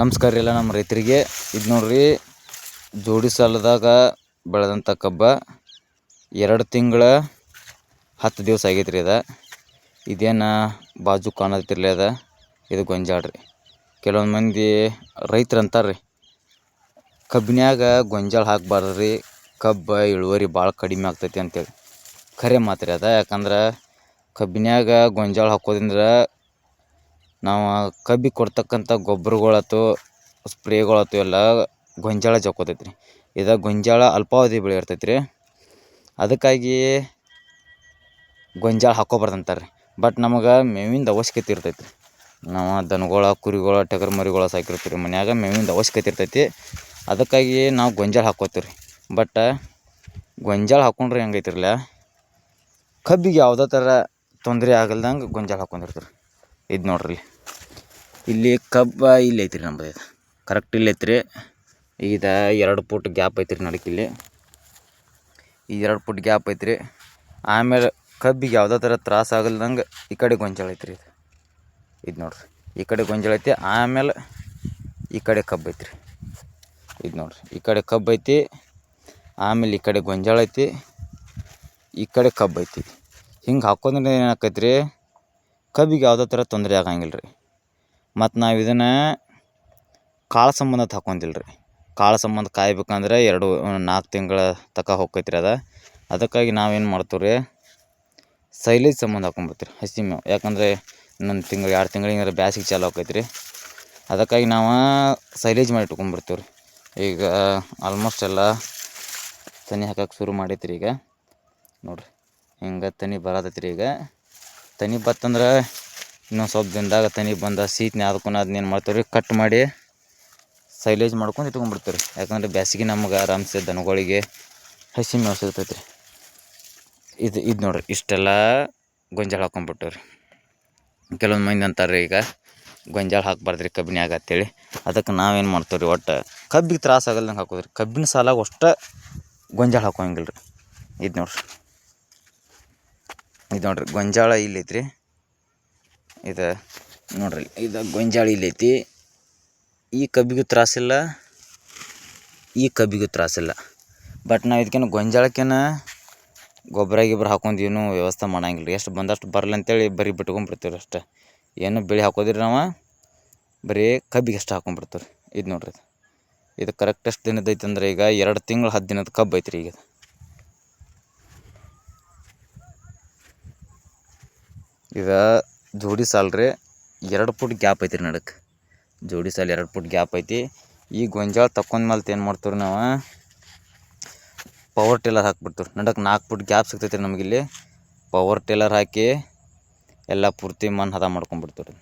ನಮಸ್ಕಾರ ಎಲ್ಲ ನಮ್ಮ ರೈತರಿಗೆ. ಇದು ನೋಡ್ರಿ, ಜೋಡಿ ಸಾಲದಾಗ ಬೆಳೆದಂಥ ಕಬ್ಬ ಎರಡು ತಿಂಗಳ ಹತ್ತು ದಿವಸ ಆಗೈತೆ ರೀ ಅದ. ಇದೇನು ಬಾಜು ಕಾಣತ್ತಿರಲಿ ಅದ. ಇದು ಗೊಂಜಾಳ ಕೆಲವೊಂದು ಮಂದಿ ರೈತರು ಅಂತಾರೆ ರೀ ಕಬ್ಬಿನ್ಯಾಗ ಗೊಂಜಾಳ ಹಾಕ್ಬಾರ್ದು ರೀ ಕಬ್ಬು ಇಳುವರಿ ಭಾಳ ಕಡಿಮೆ ಆಗ್ತೈತಿ ಅಂತೇಳಿ. ಖರೆ ಮಾತು ರೀ ಅದ. ಯಾಕಂದ್ರೆ ಕಬ್ಬಿನ್ಯಾಗ ಗೊಂಜಾಳ ಹಾಕೋದ್ರಿಂದ ನಾವು ಕಬ್ಬಿಗೆ ಕೊಡ್ತಕ್ಕಂಥ ಗೊಬ್ಬರಗಳಾಯ್ತು ಸ್ಪ್ರೇಗಳಾಯ್ತು ಎಲ್ಲ ಗೊಂಜಾಳ ಜಕ್ಕೋತೈತೆ ರೀ ಇದು ಗೊಂಜಾಳ ಅಲ್ಪಾವಧಿ ಬೆಳೆ ಇರ್ತೈತೆ ರೀ ಅದಕ್ಕಾಗಿ ಗೊಂಜಾಳ ಹಾಕ್ಕೋಬಾರ್ದು ಅಂತಾರೆ ರೀ ಬಟ್ ನಮಗೆ ಮೇವಿಂದು ಅವಶ್ಯಕತೆ ಇರ್ತೈತೆ ರೀ ನಾವು ದನಗಳ, ಕುರಿಗಳ ಟಗರು ಮರಿಗಳ ಸಾಕಿರ್ತೀವಿ ರೀ ಮನ್ಯಾಗ ಮೇವಿಂದು ಅವಶ್ಯಕತೆ ಇರ್ತೈತಿ. ಅದಕ್ಕಾಗಿ ನಾವು ಗೊಂಜಾಳ ಹಾಕೋತೀವಿ ರೀ ಬಟ್ ಗೊಂಜಾಳ ಹಾಕ್ಕೊಂಡ್ರೆ ಹೆಂಗೈತಿರಲ್ಲ, ಕಬ್ಬಿಗೆ ಯಾವುದೇ ಥರ ತೊಂದರೆ ಆಗಲ್ದಂಗೆ ಗೊಂಜಾಳ ಹಾಕ್ಕೊಂಡಿರ್ತೀವಿ ಇದು ನೋಡ್ರಿ. ಇಲ್ಲಿ ಕಬ್ಬ ಇಲ್ಲಿ ಐತ್ರಿ ನಮ್ದು. ಕರೆಕ್ಟ್ ಇಲ್ಲಿ ಐತ್ರಿ. ಇದು ಎರಡು ಪುಟ್ ಗ್ಯಾಪ್ ಐತ್ರಿ ನಡಕ್ಕೆ ಇಲ್ಲಿ. ಈ ಎರಡು ಪುಟ್ ಗ್ಯಾಪ್ ಐತ್ರಿ. ಆಮೇಲೆ ಕಬ್ಬಿಗೆ ಯಾವುದೇ ಥರ ತ್ರಾಸ ಆಗಲ್ದಂಗೆ ಈ ಕಡೆ ಗೊಂಜಾಳ ಐತ್ರಿ ಇದು. ಇದು ನೋಡ್ರಿ. ಈ ಕಡೆ ಗೊಂಜಾಳ ಐತಿ, ಆಮೇಲೆ ಈ ಕಡೆ ಕಬ್ಬು ಐತ್ರಿ. ಇದು ನೋಡ್ರಿ. ಈ ಕಡೆ ಕಬ್ಬು ಐತಿ, ಆಮೇಲೆ ಈ ಕಡೆ ಗೊಂಜಾಳ ಐತಿ, ಈ ಕಡೆ ಕಬ್ಬು ಐತಿ. ಹಿಂಗೆ ಹಾಕೋದ್ರಿಂದ ಏನಾಕೈತೆ ರೀ ಕಬ್ಬಿಗೆ ಯಾವುದೇ ಥರ ತೊಂದರೆ ಆಗಂಗಿಲ್ಲ ರೀ ಮತ್ತು ನಾವು ಇದನ್ನು ಕಾಳು ಸಂಬಂಧ ಹಾಕೊಂತಿಲ್ಲ ರೀ ಕಾಳು ಸಂಬಂಧ ಕಾಯ್ಬೇಕಂದ್ರೆ ಎರಡು ನಾಲ್ಕು ತಿಂಗಳ ತನಕ ರೀ ಅದು. ಅದಕ್ಕಾಗಿ ನಾವೇನು ಮಾಡ್ತೀವಿ ರೀ ಸೈಲೇಜ್ ಸಂಬಂಧ ಹಾಕೊಂಬಿಡ್ತೀವಿ ಹಸಿ ಮೇವು. ಯಾಕಂದರೆ ಇನ್ನೊಂದು ತಿಂಗಳು, ಎರಡು ತಿಂಗಳಿಗಾರ ಬ್ಯಾಸಿಗೆ ಚಾಲು ಆಕೈತೆ ರೀ ಅದಕ್ಕಾಗಿ ನಾವು ಸೈಲೇಜ್ ಮಾಡಿ ಇಟ್ಕೊಂಡ್ಬಿಡ್ತೀವಿ ರೀ ಈಗ ಆಲ್ಮೋಸ್ಟ್ ಎಲ್ಲ ತನಿ ಹಾಕಕ್ಕೆ ಶುರು ಮಾಡೈತಿ ರೀ ಈಗ. ನೋಡಿರಿ, ಹಿಂಗೆ ತನಿ ಬರತೈತೆ ರೀ ಈಗ. ತನಿ ಬತ್ತಂದ್ರೆ ಇನ್ನೊಂದು ಸ್ವಲ್ಪ ದಿನದಾಗ ತನಿ ಬಂದ ಸೀತ್ನೆ ಅದಕ್ಕೂ ಅದನ್ನೇನು ಮಾಡ್ತೀವಿ ರೀ ಕಟ್ ಮಾಡಿ ಸೈಲೇಜ್ ಮಾಡ್ಕೊಂಡು ಇಟ್ಕೊಂಡ್ಬಿಡ್ತೀವಿ ರೀ ಯಾಕಂದ್ರೆ ಬ್ಯಾಸಿಗೆ ನಮ್ಗೆ ಆರಾಮ್ಸೆ ದನಗಳಿಗೆ ಹಸಿ ಮೇವು ಸಿಗ್ತೈತೆ ರೀ ಇದು ಇದು ನೋಡ್ರಿ, ಇಷ್ಟೆಲ್ಲ ಗೊಂಜಾಳ ಹಾಕೊಂಡ್ಬಿಟ್ಟವ್ರಿ. ಕೆಲವೊಂದು ಮಂದಿ ಅಂತಾರೆ ಈಗ, ಗೊಂಜಾಳ ಹಾಕ್ಬಾರ್ದು ರೀ ಕಬ್ಬಿನ್ಯಾಗ ಅಂತೇಳಿ. ಅದಕ್ಕೆ ನಾವೇನು ಮಾಡ್ತೀವಿ ರೀ ಒಟ್ಟು ಕಬ್ಬಿಗೆ ತ್ರಾಸ ಆಗಲ್ದಂಗೆ ಹಾಕೋದ್ರಿ. ಕಬ್ಬಿನ ಸಾಲಾಗ ಅಷ್ಟು ಗೊಂಜಾಳ ಹಾಕೋಂಗಿಲ್ಲ ರೀ ಇದು ನೋಡಿರಿ. ಇದು ನೋಡಿರಿ, ಗೊಂಜಾಳ ಇಲ್ಲಿ ಐತ್ರಿ. ಇದು ನೋಡ್ರಿ, ಇದು ಇಲ್ಲಿ ಐತಿ ಈ ಕಬ್ಬಿಗೂ ತ್ರಾಸಿಲ್ಲ ಈ ಕಬ್ಬಿಗೂ ತ್ರಾಸಿಲ್ಲ ಬಟ್ ನಾವು ಇದಕ್ಕೇನು ಗೊಂಜಾಳಕ್ಕೇನ ಗೊಬ್ಬರ ಗಿಬ್ಬರ ಹಾಕೊಂದೇನು ವ್ಯವಸ್ಥೆ ಮಾಡಂಗಿಲ್ಲ ರೀ. ಎಷ್ಟು ಬಂದಷ್ಟು ಬರಲಿ ಅಂತೇಳಿ ಬರೀ ಬಿಟ್ಕೊಂಡ್ಬಿಡ್ತೀವಿ ಅಷ್ಟೇ. ಏನು ಬೆಳೆ ಹಾಕೋದಿರಿ ನಾವು, ಬರೀ ಕಬ್ಬಿಗೆ ಅಷ್ಟು ಹಾಕೊಂಡ್ಬಿಡ್ತೀವಿ ಇದು ನೋಡ್ರಿ ಇದು. ಇದು ಕರೆಕ್ಟ್ ಎಷ್ಟು ದಿನದ ಐತೆ ಅಂದ್ರೆ ಈಗ ಎರಡು ತಿಂಗಳು ಹತ್ತು ದಿನದ ಕಬ್ಬು ಐತ್ರಿ ಈಗ. ಇದು. ಜೋಡಿ ಸಾಲ್ ರೀ, ಎರಡು ಪುಟ್ ಗ್ಯಾಪ್ ಐತಿ ರೀ ನಡಕ್ಕೆ ಜೋಡಿ ಸಾಲ್ ಎರಡು ಪುಟ್ ಗ್ಯಾಪ್ ಐತಿ. ಈ ಗೊಂಜಾಳ ತಕೊಂಡ್ಮೇಲೆ ಏನು ಮಾಡ್ತೀವಿ ನಾವು? ಪವರ್ ಟೇಲರ್ ಹಾಕ್ಬಿಡ್ತೀವಿ ನಡಕ್ಕೆ ನಾಲ್ಕು ಪುಟ್ ಗ್ಯಾಪ್ ಸಿಗ್ತೈತೆ ರೀ ನಮಗಿಲ್ಲಿ. ಪವರ್ ಟೇಲರ್ ಹಾಕಿ ಎಲ್ಲ ಪೂರ್ತಿ ಮಣ್ಣು ಹದ ಮಾಡ್ಕೊಂಡ್ಬಿಡ್ತೀವಿ ರೀ